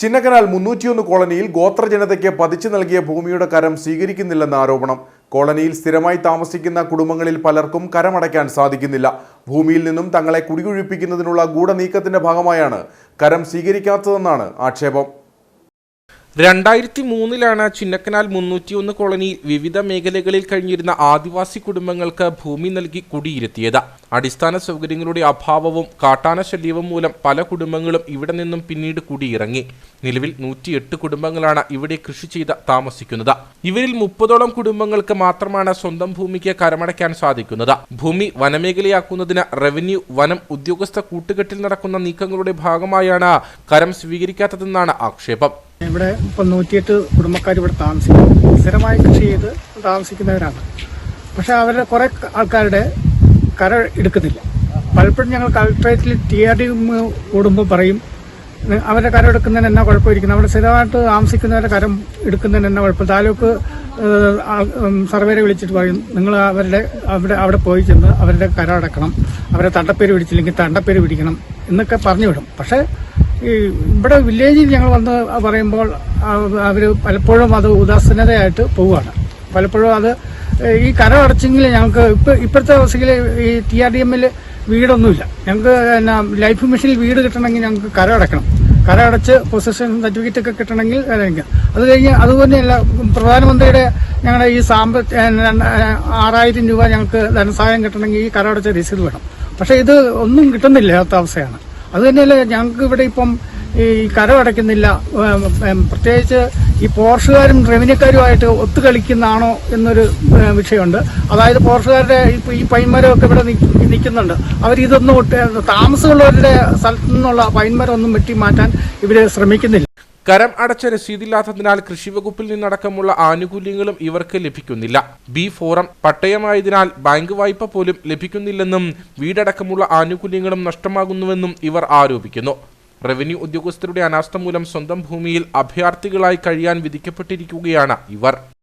ചിന്നക്കനാൽ മുന്നൂറ്റിയൊന്ന് കോളനിയിൽ ഗോത്ര ജനതയ്ക്ക് പതിച്ചു നൽകിയ ഭൂമിയുടെ കരം സ്വീകരിക്കുന്നില്ലെന്ന ആരോപണം. കോളനിയിൽ സ്ഥിരമായി താമസിക്കുന്ന കുടുംബങ്ങളിൽ പലർക്കും കരമടയ്ക്കാൻ സാധിക്കുന്നില്ല. ഭൂമിയിൽ നിന്നും തങ്ങളെ കുടിയൊഴിപ്പിക്കുന്നതിനുള്ള ഗൂഢനീക്കത്തിന്റെ ഭാഗമായാണ് കരം സ്വീകരിക്കാത്തതെന്നാണ് ആക്ഷേപം. രണ്ടായിരത്തി മൂന്നിലാണ് ചിന്നക്കനാൽ മുന്നൂറ്റിയൊന്ന് കോളനിയിൽ വിവിധ മേഖലകളിൽ കഴിഞ്ഞിരുന്ന ആദിവാസി കുടുംബങ്ങൾക്ക് ഭൂമി നൽകി കുടിയിരുത്തിയത്. അടിസ്ഥാന സൗകര്യങ്ങളുടെ അഭാവവും കാട്ടാന ശല്യവും മൂലം പല കുടുംബങ്ങളും ഇവിടെ നിന്നും പിന്നീട് കുടിയിറങ്ങി. നിലവിൽ നൂറ്റിയെട്ട് കുടുംബങ്ങളാണ് ഇവിടെ കൃഷി ചെയ്ത് താമസിക്കുന്നത്. ഇവരിൽ മുപ്പതോളം കുടുംബങ്ങൾക്ക് മാത്രമാണ് സ്വന്തം ഭൂമിക്ക് കരമടയ്ക്കാൻ സാധിക്കുന്നത്. ഭൂമി വനമേഖലയാക്കുന്നതിന് റവന്യൂ വനം ഉദ്യോഗസ്ഥ കൂട്ടുകെട്ടിൽ നടക്കുന്ന നീക്കങ്ങളുടെ ഭാഗമായാണ് കരം സ്വീകരിക്കാത്തതെന്നാണ് ആക്ഷേപം. ഇവിടെ ഇപ്പം നൂറ്റിയെട്ട് കുടുംബക്കാർ ഇവിടെ താമസിക്കുന്നു. സ്ഥിരമായി കൃഷി ചെയ്ത് താമസിക്കുന്നവരാണ്. പക്ഷേ അവരുടെ കുറേ ആൾക്കാരുടെ കര എടുക്കുന്നില്ല. പലപ്പോഴും ഞങ്ങൾ കളക്ടറേറ്റിൽ ടി ആർ ഡി കൂടുമ്പോൾ പറയും അവരുടെ കരം എടുക്കുന്നതിന് എന്നാ കുഴപ്പമായിരിക്കുന്നു അവിടെ സ്ഥിരമായിട്ട് താമസിക്കുന്നവരുടെ കരം എടുക്കുന്നതിന് എന്നാ കുഴപ്പം? താലൂക്ക് സർവേരെ വിളിച്ചിട്ട് പറയും നിങ്ങൾ അവരുടെ അവിടെ അവിടെ പോയി ചെന്ന് അവരുടെ കരം അടക്കണം. അവരെ തണ്ടപ്പേര് പിടിച്ചില്ലെങ്കിൽ തണ്ടപ്പേര് പിടിക്കണം എന്നൊക്കെ പറഞ്ഞു വിടും പക്ഷേ ഈ ഇവിടെ വില്ലേജിൽ ഞങ്ങൾ വന്ന് പറയുമ്പോൾ അവർ പലപ്പോഴും അത് ഉദാസീനതയായിട്ട് പോവുകയാണ്. പലപ്പോഴും അത് ഈ കര അടച്ചെങ്കിൽ ഞങ്ങൾക്ക് ഇപ്പം ഇപ്പോഴത്തെ അവസ്ഥയിൽ ഈ ടി ആർ ഡി എമ്മിൽ വീടൊന്നുമില്ല. ഞങ്ങൾക്ക് എന്നാ ലൈഫ് മിഷനിൽ വീട് കിട്ടണമെങ്കിൽ ഞങ്ങൾക്ക് കര അടക്കണം. കര അടച്ച് പൊസിഷൻ സർട്ടിഫിക്കറ്റ് ഒക്കെ കിട്ടണമെങ്കിൽ അത് കഴിഞ്ഞ് അതുപോലെയല്ല പ്രധാനമന്ത്രിയുടെ ഞങ്ങളുടെ ഈ സാമ്പ ആറായിരം രൂപ ഞങ്ങൾക്ക് ധനസഹായം കിട്ടണമെങ്കിൽ ഈ കര അടച്ച രസീത് വേണം. പക്ഷേ ഇത് ഒന്നും കിട്ടുന്നില്ലാത്ത അവസ്ഥയാണ്. അത് തന്നെയല്ല ഞങ്ങൾക്ക് ഇവിടെ ഇപ്പം ഈ കരം അടയ്ക്കുന്നില്ല. ഏം, ഏം, പ്രത്യേകിച്ച് ഈ പോർഷുകാരും റവന്യൂക്കാരുമായിട്ട് ഒത്തുകളിക്കുന്നതാണോ എന്നൊരു വിഷയമുണ്ട്. അതായത് പോർഷുകാരുടെ ഈ പൈന്മരമൊക്കെ ഇവിടെ നിൽക്കുന്നുണ്ട്. അവരിതൊന്നും താമസമുള്ളവരുടെ സ്ഥലത്തു നിന്നുള്ള പൈന്മരം ഒന്നും വെട്ടി മാറ്റാൻ ഇവർ ശ്രമിക്കുന്നില്ല. കരം അടച്ച രസീതില്ലാത്തതിനാൽ കൃഷിവകുപ്പിൽ നിന്നടക്കമുള്ള ആനുകൂല്യങ്ങളും ഇവർക്ക് ലഭിക്കുന്നില്ല. ബി ഫോറം പട്ടയമായതിനാൽ ബാങ്ക് വായ്പ പോലും ലഭിക്കുന്നില്ലെന്നും വീടടക്കമുള്ള ആനുകൂല്യങ്ങളും നഷ്ടമാകുന്നുവെന്നും ഇവർ ആരോപിക്കുന്നു. റവന്യൂ ഉദ്യോഗസ്ഥരുടെ അനാസ്ഥ മൂലം സ്വന്തം ഭൂമിയിൽ അഭയാർത്ഥികളായി കഴിയാൻ വിധിക്കപ്പെട്ടിരിക്കുകയാണ് ഇവർ.